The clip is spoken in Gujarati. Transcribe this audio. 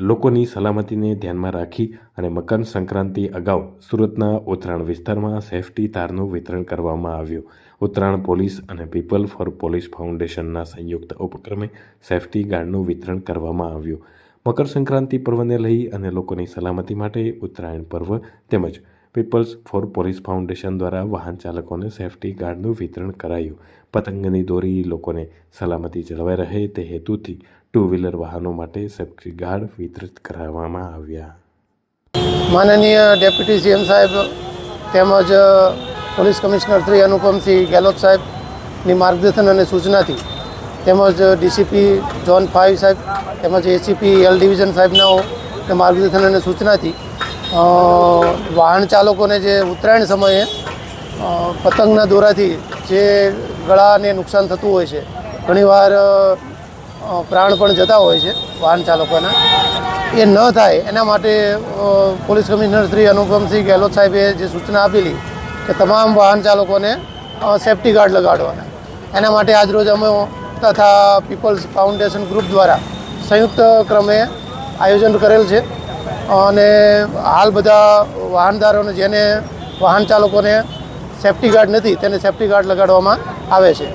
લોકોની સલામતીને ધ્યાનમાં રાખી અને મકર સંક્રાંતિ અગાઉ સુરતના ઉત્તરાયણ વિસ્તારમાં સેફટી તારનું વિતરણ કરવામાં આવ્યું. ઉત્તરાયણ પોલીસ અને પીપલ ફોર પોલીસ ફાઉન્ડેશનના સંયુક્ત ઉપક્રમે સેફટી ગાર્ડનું વિતરણ કરવામાં આવ્યું. મકર સંક્રાંતિ પર્વને લઈ અને લોકોની સલામતી માટે ઉત્તરાયણ પર્વ તેમજ પીપલ્સ ફોર પોલીસ ફાઉન્ડેશન દ્વારા વાહન ચાલકોને સેફટી ગાર્ડનું વિતરણ કરાયું. પતંગની દોરી લોકોને સલામતી જળવાઈ રહે તે હેતુથી ટુ વ્હીલર વાહનો માટે સેફટી ગાર્ડ વિતરિત કરાવવામાં આવ્યા. માનનીય ડેપ્યુટી સીએમ સાહેબ, તેમજ પોલીસ કમિશનર શ્રી અનુપમસિંહ ગેહલોત સાહેબની માર્ગદર્શન અને સૂચનાથી તેમજ ડીસીપી જોન ફાઇવ સાહેબ તેમજ એસીપી એલ ડિવિઝન સાહેબના માર્ગદર્શન અને સૂચનાથી વાહન ચાલકોને જે ઉત્તરાયણ સમયે પતંગના દોરાથી જે ગળાને નુકસાન થતું હોય છે, ઘણીવાર પ્રાણ પણ જતા હોય છે વાહન ચાલકોના. એ ન થાય એના માટે પોલીસ કમિશનર શ્રી અનુપમસિંહ ગેહલોત સાહેબે જે સૂચના આપેલી કે તમામ વાહન ચાલકોને સેફટી ગાર્ડ લગાડવાના. એના માટે આજરોજ અમે તથા પીપલ્સ ફાઉન્ડેશન ગ્રુપ દ્વારા સંયુક્ત ક્રમે આયોજન કરેલ છે. અને હાલ બધા વાહનદારોને જેને વાહન ચાલકોને સેફટી ગાર્ડ નથી, તેને સેફટી ગાર્ડ લગાડવામાં આવે છે.